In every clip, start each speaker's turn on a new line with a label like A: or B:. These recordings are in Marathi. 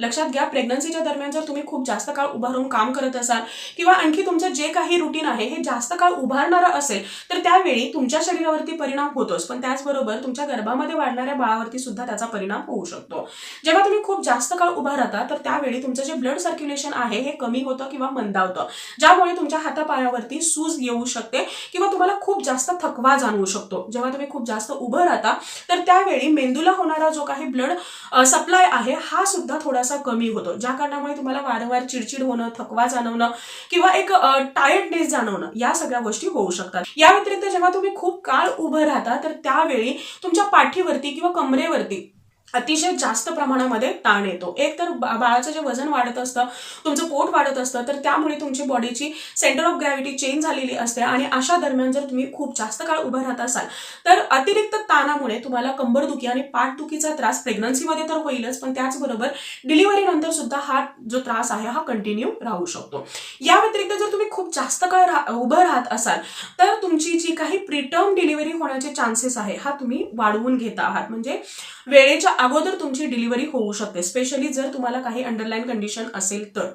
A: लक्षात घ्या प्रेग्नन्सीच्या दरम्यान जर तुम्ही खूप जास्त काळ उभा राहून काम करत असाल किंवा आणखी तुमचं जे काही रुटीन आहे हे जास्त काळ उभारणारं असेल तर त्यावेळी तुमच्या शरीरावरती परिणाम होतोच. पण त्याचबरोबर तुमच्या गर्भामध्ये वाढणाऱ्या बाळावरती सुद्धा त्याचा परिणाम होऊ शकतो. जेव्हा तुम्ही खूप जास्त काळ उभा राहता तर त्यावेळी तुमचं जे ब्लड सर्क्युलेशन आहे हे कमी होतं किंवा मंदावतं. ज्यामुळे तुमच्या हातापायावरती सूज येऊ शकते किंवा तुम्हाला खूप जास्त थकवा जाणवू शकतो. जेव्हा तुम्ही खूप जास्त उभं राहता तर त्यावेळी मेंदूला होणारा जो काही ब्लड सप्लाय आहे हा सुद्धा थोडासा कमी होतो. ज्या कारणामुळे तुम्हाला वारंवार चिडचिड होणं थकवा जाणवणं किंवा एक टायर्डनेस जाणवणं या सगळ्या गोष्टी होऊ शकतात. या व्यतिरिक्त जेव्हा तुम्ही खूप काळ उभं राहता तर त्यावेळी तुमच्या पाठीवरती किंवा कमरेवरती अतिशय जास्त प्रमाणामध्ये ताण येतो. एक तर बा- बाळाचं जे वजन वाढत असतं तुमचं पोट वाढत असतं तर त्यामुळे तुमची बॉडीची सेंटर ऑफ ग्रॅव्हिटी चेंज झालेली असते आणि अशा दरम्यान जर तुम्ही खूप जास्त काळ उभं राहत असाल तर अतिरिक्त ताणामुळे तुम्हाला कंबरदुखी आणि पाठदुखीचा त्रास प्रेग्नन्सीमध्ये तर होईलच पण त्याचबरोबर डिलिव्हरी नंतर सुद्धा हा जो त्रास आहे हा कंटिन्यू राहू शकतो. या व्यतिरिक्त जर तुम्ही खूप जास्त काळ राह उभं राहत असाल तर तुमची जी काही प्रिटर्म डिलिव्हरी होण्याचे चान्सेस आहे हा तुम्ही वाढवून घेता आहात. म्हणजे वेळेच्या अगोदर तुमची डिलिव्हरी होऊ शकते स्पेशली जर तुम्हाला काही अंडरलाईन कंडिशन असेल तर.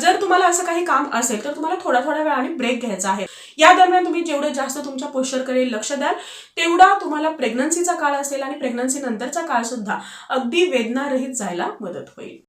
A: जर तुम्हाला असं काही काम असेल तर तुम्हाला थोडा थोड्या वेळाने ब्रेक घ्यायचा आहे. या दरम्यान तुम्ही जेवढं जास्त तुमच्या पोश्चरकडे लक्ष द्याल तेवढा तुम्हाला प्रेग्नन्सीचा काळ असेल आणि प्रेग्नन्सी नंतरचा काळ सुद्धा अगदी वेदनारहित जायला मदत होईल.